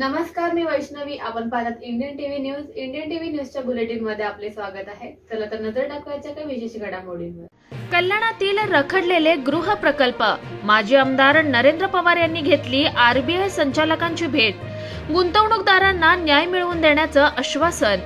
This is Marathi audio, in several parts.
नमस्कार मी वैष्णवी. आपण पाहतात Indian TV news Indian TV न्यूजच्या बुलेटिनमध्ये आपले स्वागत आहे. चला तर नजर टाकवायच्या काही विशेष घडामोडींवर. कल्याणातील रखडलेले गृह प्रकल्प. माजी आमदार नरेंद्र पवार यांनी घेतली आरबीआय संचालकांची भेट. गुंतवणूकदारांना न्याय मिळवून देण्याचं आश्वासन.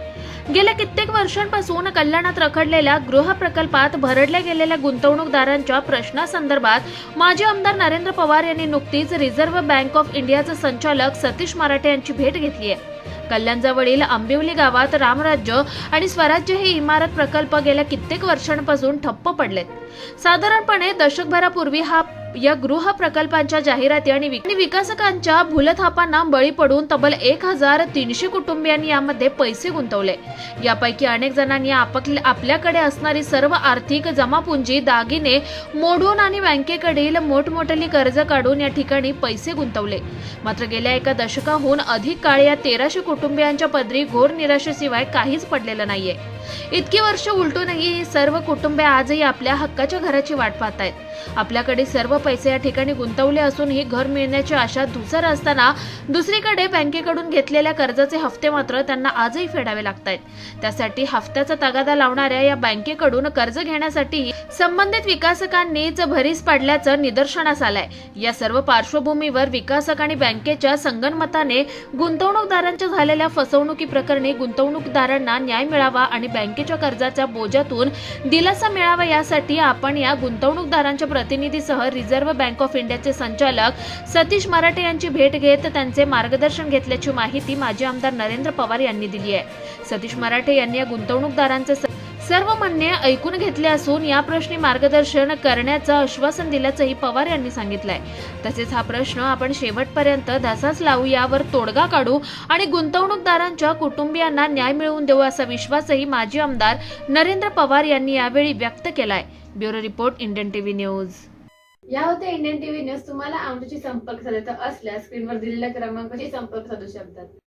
गेल्या कित्येक वर्षांपासून कल्याणात रखडलेल्या गृह प्रकल्पात भरडल्या गेलेल्या गुंतवणूकदारांच्या प्रश्नासंदर्भात माजी आमदार नरेंद्र पवार यांनी नुकतीच रिझर्व्ह बँक ऑफ इंडियाचे संचालक सतीश मराठे यांची भेट घेतली आहे. कल्याणजवळील आंबिवली गावात रामराज्य आणि स्वराज्य हे इमारत प्रकल्प गेल्या कित्येक वर्षांपासून ठप्प पडलेत. साधारणपणे दशकभरापूर्वी हा या गृह प्रकल्पांच्या जाहिराती आणि विकासकांच्या भूलथापांना बळी पडून तब्बल एक हजार तीनशे कुटुंबियांनी यामध्ये पैसे गुंतवले. यापैकी अनेक जणांनी आपल्याकडे असणारी सर्व आर्थिक जमापुंजी दागिने मोडून आणि बँकेकडील मोठमोठली कर्ज काढून या ठिकाणी पैसे गुंतवले. मात्र गेल्या एका दशकाहून अधिक काळ या तेराशे कुटुंबियांच्या पदरी घोर निराशेशिवाय काहीच पडलेलं नाहीये. इतकी वर्ष उलटूनही सर्व कुटुंबे आजही आपल्या हक्काच्या घराची वाट पाहत आहेत आपल्याकडे सर्व पैसे या ठिकाणी गुंतवले असून ही घर मिळण्याची आशा धुसर असताना दुसरीकडे बँकेकडून घेतलेल्या कर्जाचे हफ्ते मात्र त्यांना आजही फेडावे लागत आहेत त्यासाठी हफ्त्याचा तगादा लावणाऱ्या या बँकेकडून कर्ज घेण्यासाठी संबंधित विकासकांनीच भरीस पाडल्याचं निदर्शनास आलंय. या सर्व पार्श्वभूमीवर विकासक आणि बँकेच्या संगणमताने गुंतवणूकदारांच्या झालेल्या फसवणुकी प्रकरणी गुंतवणूकदारांना न्याय मिळावा आणि बँकेच्या कर्जाच्या बोजातून दिलासा मिळावा यासाठी आपण या गुंतवणूकदारांच्या प्रतिनिधीसह रिझर्व्ह बँक ऑफ इंडियाचे संचालक सतीश मराठे यांची भेट घेत त्यांचे मार्गदर्शन घेतल्याची माहिती माजी आमदार नरेंद्र पवार यांनी दिली आहे. सतीश मराठे यांनी या गुंतवणूकदारांचे सर्व म्हणणे ऐकून घेतले असून या प्रश्नी मार्गदर्शन करण्याचं आश्वासन दिल्याचंही पवार यांनी सांगितलंय. तसेच हा प्रश्न आपण शेवटपर्यंत धसाच लावू यावर तोडगा काढू आणि गुंतवणूकदारांच्या कुटुंबियांना न्याय मिळवून देऊ असा विश्वासही माजी आमदार नरेंद्र पवार यांनी यावेळी व्यक्त केलाय. Bureau report Indian TV news. या होत्या इंडियन टीव्ही न्यूज. तुम्हाला आमच्याशी संपर्क साधायचा असल्यास स्क्रीनवर दिलेल्या क्रमांकाशी संपर्क साधू शकतात.